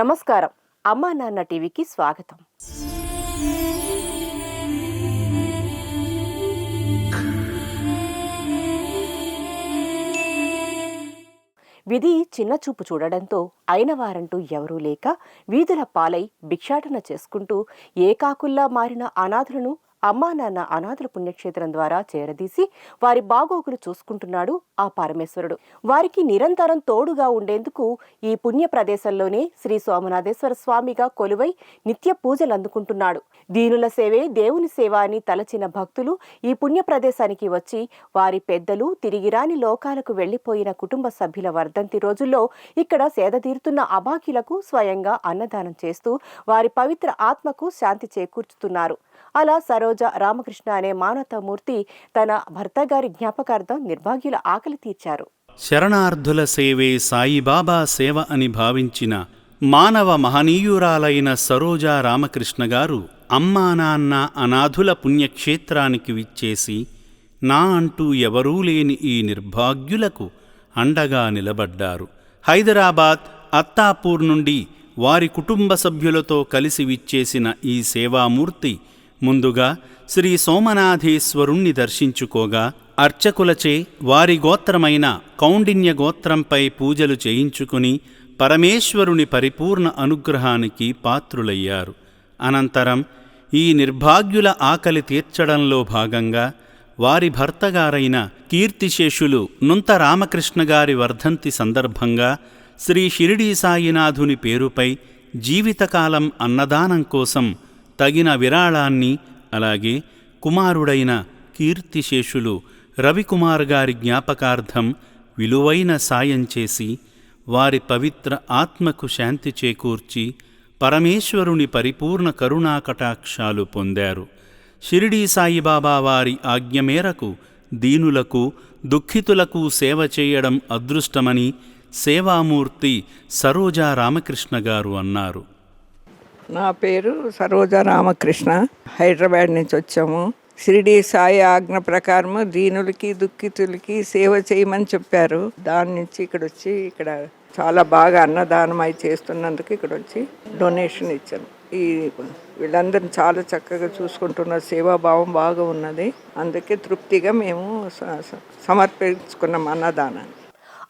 నమస్కారం. అమ్మా నాన్న టీవీకి స్వాగతం. విధి చిన్న చూపు చూడడంతో అయిన వారంటూ ఎవరూ లేక వీధుల పాలై భిక్షాటన చేసుకుంటూ ఏకాకుల్లా మారిన అనాథులను అమ్మా నాన్న అనాథుల పుణ్యక్షేత్రం ద్వారా చేరదీసి వారి బాగోగులు చూసుకుంటున్నాడు ఆ పరమేశ్వరుడు. వారికి నిరంతరం తోడుగా ఉండేందుకు ఈ పుణ్య ప్రదేశంలోనే శ్రీ సోమనాథేశ్వర స్వామిగా కొలువై నిత్య పూజలు అందుకుంటున్నాడు. దీనుల సేవే దేవుని సేవ అని తలచిన భక్తులు ఈ పుణ్య ప్రదేశానికి వచ్చి వారి పెద్దలు తిరిగిరాని లోకాలకు వెళ్ళిపోయిన కుటుంబ సభ్యుల వర్ధంతి రోజుల్లో ఇక్కడ సేద తీరుతున్న అభాగ్యులకు స్వయంగా అన్నదానం చేస్తూ వారి పవిత్ర ఆత్మకు శాంతి చేకూర్చుతున్నారు. అలా సరోజ రామకృష్ణ అనే మానవతామూర్తి తన భర్త గారి జ్ఞాపకార్థం నిర్భాగ్యుల ఆకలి తీర్చారు. శరణార్థుల సేవే సాయిబాబా సేవ అని భావించిన మానవ మహనీయురాలైన సరోజా రామకృష్ణ గారు అమ్మా నాన్న అనాథుల పుణ్యక్షేత్రానికి విచ్చేసి నా అంటూ ఎవరూ లేని ఈ నిర్భాగ్యులకు అండగా నిలబడ్డారు. హైదరాబాద్ అత్తాపూర్ నుండి వారి కుటుంబ సభ్యులతో కలిసి విచ్చేసిన ఈ సేవామూర్తి ముందుగా శ్రీ సోమనాథేశ్వరుణ్ణి దర్శించుకోగా అర్చకులచే వారి గోత్రమైన కౌండిన్య గోత్రంపై పూజలు చేయించుకుని పరమేశ్వరుని పరిపూర్ణ అనుగ్రహానికి పాత్రులయ్యారు. అనంతరం ఈ నిర్భాగ్యుల ఆకలి తీర్చడంలో భాగంగా వారి భర్తగారైన కీర్తిశేషులు నుంత రామకృష్ణగారి వర్ధంతి సందర్భంగా శ్రీ షిరిడీ సాయినాథుని పేరుపై జీవితకాలం అన్నదానం కోసం తగిన విరాళాన్ని అలాగే కుమారుడైన కీర్తిశేషులు రవికుమార్ గారి జ్ఞాపకార్థం విలువైన సాయం చేసి వారి పవిత్ర ఆత్మకు శాంతి చేకూర్చి పరమేశ్వరుని పరిపూర్ణ కరుణాకటాక్షాలు పొందారు. షిరిడీ సాయిబాబా వారి ఆజ్ఞ మేరకు దీనులకు దుఃఖితులకు సేవ చేయడం అదృష్టమని సేవామూర్తి సరోజా రామకృష్ణ గారు అన్నారు. నా పేరు సరోజ రామకృష్ణ. హైదరాబాద్ నుంచి వచ్చాము. షిరిడి సాయి ఆజ్ఞ ప్రకారము దీనులకి దుఃఖితులకి సేవ చేయమని చెప్పారు. దాని నుంచి ఇక్కడ వచ్చి ఇక్కడ చాలా బాగా అన్నదానం అయి చేస్తున్నందుకు ఇక్కడ వచ్చి డొనేషన్ ఇచ్చాను. ఈ వీళ్ళందరిని చాలా చక్కగా చూసుకుంటున్న సేవాభావం బాగా ఉన్నది. అందుకే తృప్తిగా మేము స- స- సమర్పించుకున్నాం అన్నదానాన్ని.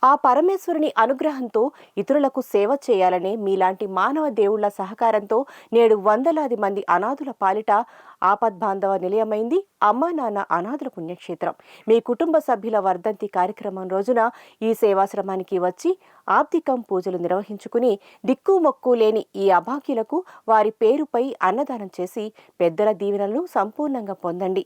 ఆ పరమేశ్వరుని అనుగ్రహంతో ఇతరులకు సేవ చేయాలనే మీలాంటి మానవ దేవుళ్ళ సహకారంతో నేడు వందలాది మంది అనాథుల పాలిట ఆపద్బాంధవ నిలయమైంది అమ్మా నాన్న అనాథుల పుణ్యక్షేత్రం. మీ కుటుంబ సభ్యుల వర్ధంతి కార్యక్రమం రోజున ఈ సేవాశ్రమానికి వచ్చి ఆబ్దికం పూజలు నిర్వహించుకుని దిక్కు మొక్కు లేని ఈ అభాగ్యులకు వారి పేరుపై అన్నదానం చేసి పెద్దల దీవెనలను సంపూర్ణంగా పొందండి.